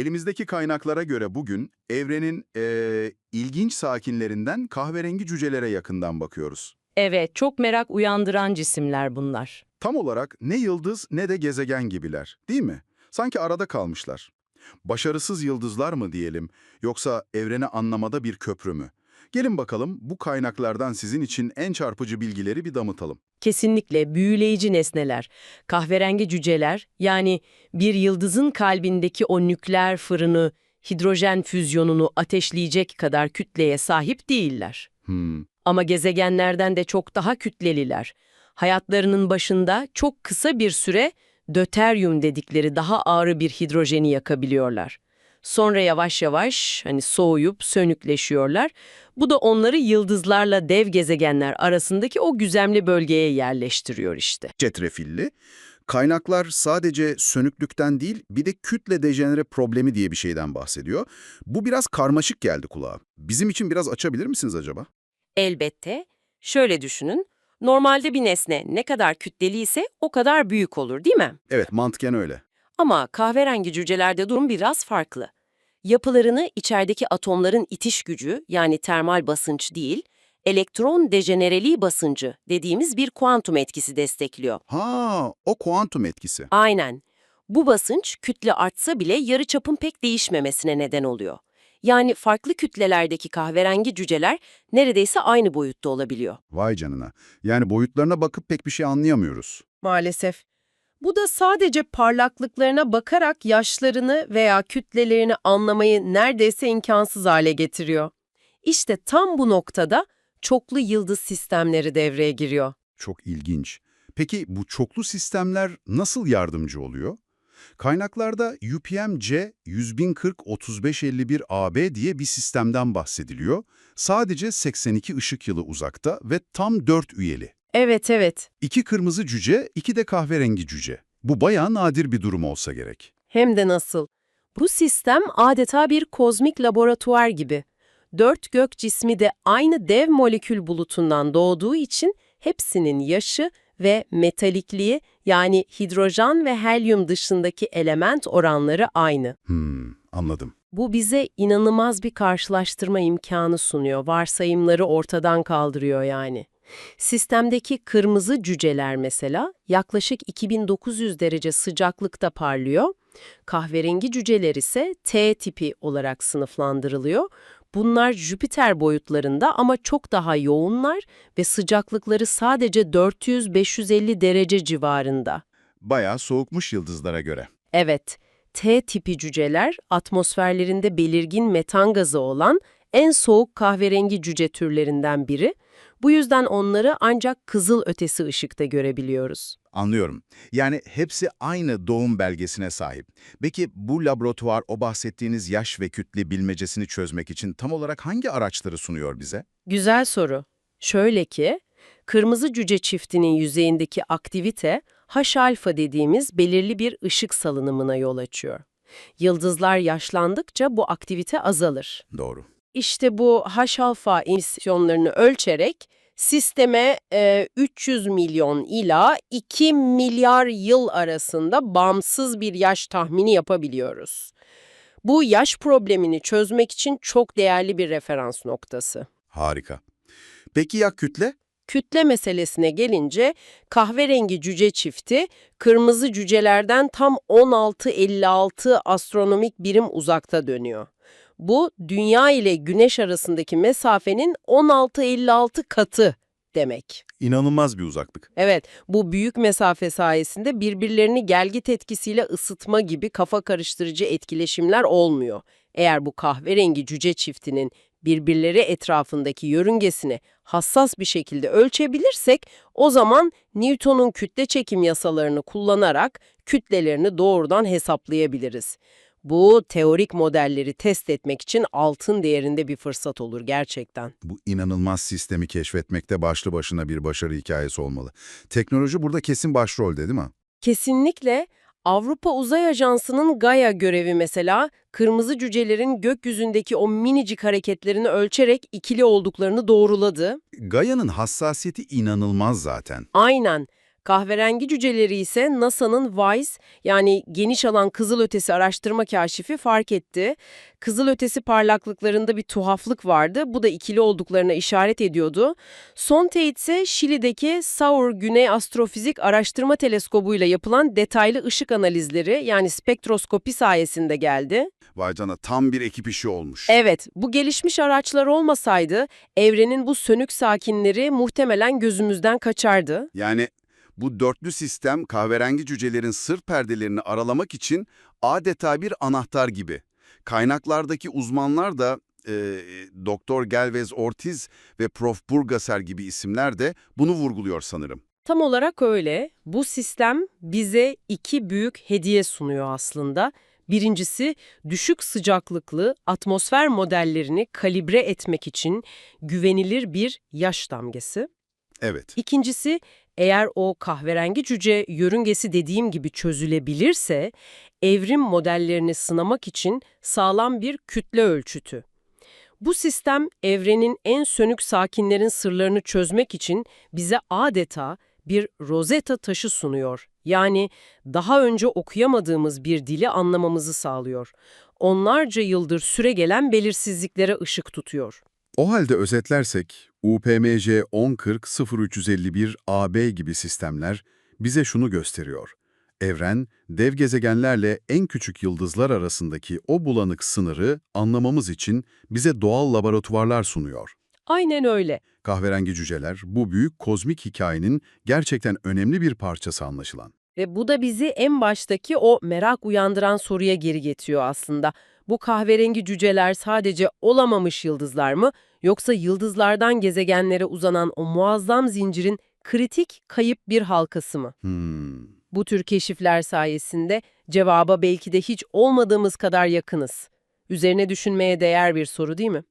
Elimizdeki kaynaklara göre bugün evrenin eee, ilginç sakinlerinden kahverengi cücelere yakından bakıyoruz. Evet, çok merak uyandıran cisimler bunlar. Tam olarak ne yıldız ne de gezegen gibiler, değil mi? Sanki arada kalmışlar. Başarısız yıldızlar mı diyelim, yoksa evreni anlamada bir köprü mü? Gelin bakalım bu kaynaklardan sizin için en çarpıcı bilgileri bir damıtalım. Kesinlikle büyüleyici nesneler. Kahverengi cüceler, yani bir yıldızın kalbindeki o nükleer fırını, hidrojen füzyonunu ateşleyecek kadar kütleye sahip değiller. Hmm, Ama gezegenlerden de çok daha kütleliler. Hayatlarının başında çok kısa bir süre döteryum dedikleri daha ağır bir hidrojeni yakabiliyorlar. Sonra yavaş yavaş hani soğuyup sönükleşiyorlar. Bu da onları yıldızlarla dev gezegenler arasındaki o güzemli bölgeye yerleştiriyor işte. Cetrefilli. Kaynaklar sadece sönüklükten değil, bir de kütle dejenere problemi diye bir şeyden bahsediyor. Bu biraz karmaşık geldi kulağa. Bizim için biraz açabilir misiniz acaba? Elbette. Şöyle düşünün. Normalde bir nesne ne kadar kütleli ise o kadar büyük olur değil mi? Evet, mantıken öyle. Ama kahverengi cücelerde durum biraz farklı. Yapılarını içerideki atomların itiş gücü yani termal basınç değil, elektron dejenereliği basıncı dediğimiz bir kuantum etkisi destekliyor. Ha, o kuantum etkisi. Aynen. Bu basınç kütle artsa bile yarıçapın pek değişmemesine neden oluyor. Yani farklı kütlelerdeki kahverengi cüceler neredeyse aynı boyutta olabiliyor. Vay canına. Yani boyutlarına bakıp pek bir şey anlayamıyoruz. Maalesef. Bu da sadece parlaklıklarına bakarak yaşlarını veya kütlelerini anlamayı neredeyse imkansız hale getiriyor. İşte tam bu noktada çoklu yıldız sistemleri devreye giriyor. Çok ilginç. Peki bu çoklu sistemler nasıl yardımcı oluyor? Kaynaklarda UPM-C 100.040-3551 AB diye bir sistemden bahsediliyor. Sadece 82 ışık yılı uzakta ve tam 4 üyeli. Evet evet. İki kırmızı cüce, iki de kahverengi cüce. Bu bayağı nadir bir durum olsa gerek. Hem de nasıl. Bu sistem adeta bir kozmik laboratuvar gibi. Dört gök cismi de aynı dev molekül bulutundan doğduğu için hepsinin yaşı ve metalikliği yani hidrojen ve helyum dışındaki element oranları aynı. Hmm, anladım. Bu bize inanılmaz bir karşılaştırma imkanı sunuyor. Varsayımları ortadan kaldırıyor yani. Sistemdeki kırmızı cüceler mesela yaklaşık 2900 derece sıcaklıkta parlıyor. Kahverengi cüceler ise T tipi olarak sınıflandırılıyor. Bunlar Jüpiter boyutlarında ama çok daha yoğunlar ve sıcaklıkları sadece 400-550 derece civarında. Bayağı soğukmuş yıldızlara göre. Evet, T tipi cüceler atmosferlerinde belirgin metan gazı olan en soğuk kahverengi cüce türlerinden biri. Bu yüzden onları ancak kızıl ötesi ışıkta görebiliyoruz. Anlıyorum. Yani hepsi aynı doğum belgesine sahip. Peki bu laboratuvar o bahsettiğiniz yaş ve kütle bilmecesini çözmek için tam olarak hangi araçları sunuyor bize? Güzel soru. Şöyle ki, kırmızı cüce çiftinin yüzeyindeki aktivite H-alfa dediğimiz belirli bir ışık salınımına yol açıyor. Yıldızlar yaşlandıkça bu aktivite azalır. Doğru. İşte bu H-alfa emisyonlarını ölçerek sisteme e, 300 milyon ila 2 milyar yıl arasında bağımsız bir yaş tahmini yapabiliyoruz. Bu yaş problemini çözmek için çok değerli bir referans noktası. Harika. Peki ya kütle? Kütle meselesine gelince kahverengi cüce çifti kırmızı cücelerden tam 16-56 astronomik birim uzakta dönüyor. Bu dünya ile güneş arasındaki mesafenin 16-56 katı demek. İnanılmaz bir uzaklık. Evet, bu büyük mesafe sayesinde birbirlerini gelgit etkisiyle ısıtma gibi kafa karıştırıcı etkileşimler olmuyor. Eğer bu kahverengi cüce çiftinin birbirleri etrafındaki yörüngesini hassas bir şekilde ölçebilirsek, o zaman Newton'un kütle çekim yasalarını kullanarak kütlelerini doğrudan hesaplayabiliriz. Bu teorik modelleri test etmek için altın değerinde bir fırsat olur gerçekten. Bu inanılmaz sistemi keşfetmekte başlı başına bir başarı hikayesi olmalı. Teknoloji burada kesin başrolde değil mi? Kesinlikle Avrupa Uzay Ajansı'nın Gaia görevi mesela kırmızı cücelerin gökyüzündeki o minicik hareketlerini ölçerek ikili olduklarını doğruladı. Gaia'nın hassasiyeti inanılmaz zaten. Aynen. Kahverengi cüceleri ise NASA'nın WISE yani geniş alan kızılötesi araştırma kaşifi fark etti. Kızılötesi parlaklıklarında bir tuhaflık vardı. Bu da ikili olduklarına işaret ediyordu. Son teyit ise Şili'deki SAUR Güney Astrofizik Araştırma Teleskobu'yla yapılan detaylı ışık analizleri yani spektroskopi sayesinde geldi. Vay cana tam bir ekip işi olmuş. Evet, bu gelişmiş araçlar olmasaydı evrenin bu sönük sakinleri muhtemelen gözümüzden kaçardı. Yani bu dörtlü sistem kahverengi cücelerin sır perdelerini aralamak için adeta bir anahtar gibi. Kaynaklardaki uzmanlar da e, Doktor Galvez Ortiz ve Prof. Burgaser gibi isimler de bunu vurguluyor sanırım. Tam olarak öyle. Bu sistem bize iki büyük hediye sunuyor aslında. Birincisi düşük sıcaklıklı atmosfer modellerini kalibre etmek için güvenilir bir yaş damgası. Evet. İkincisi eğer o kahverengi cüce yörüngesi dediğim gibi çözülebilirse evrim modellerini sınamak için sağlam bir kütle ölçütü. Bu sistem evrenin en sönük sakinlerin sırlarını çözmek için bize adeta bir Rosetta taşı sunuyor. Yani daha önce okuyamadığımız bir dili anlamamızı sağlıyor. Onlarca yıldır süre gelen belirsizliklere ışık tutuyor. O halde özetlersek, UPMC 1040-0351 AB gibi sistemler bize şunu gösteriyor. Evren, dev gezegenlerle en küçük yıldızlar arasındaki o bulanık sınırı anlamamız için bize doğal laboratuvarlar sunuyor. Aynen öyle. Kahverengi cüceler bu büyük kozmik hikayenin gerçekten önemli bir parçası anlaşılan. Ve bu da bizi en baştaki o merak uyandıran soruya geri getiriyor aslında. Bu kahverengi cüceler sadece olamamış yıldızlar mı yoksa yıldızlardan gezegenlere uzanan o muazzam zincirin kritik kayıp bir halkası mı? Hmm. Bu tür keşifler sayesinde cevaba belki de hiç olmadığımız kadar yakınız. Üzerine düşünmeye değer bir soru değil mi?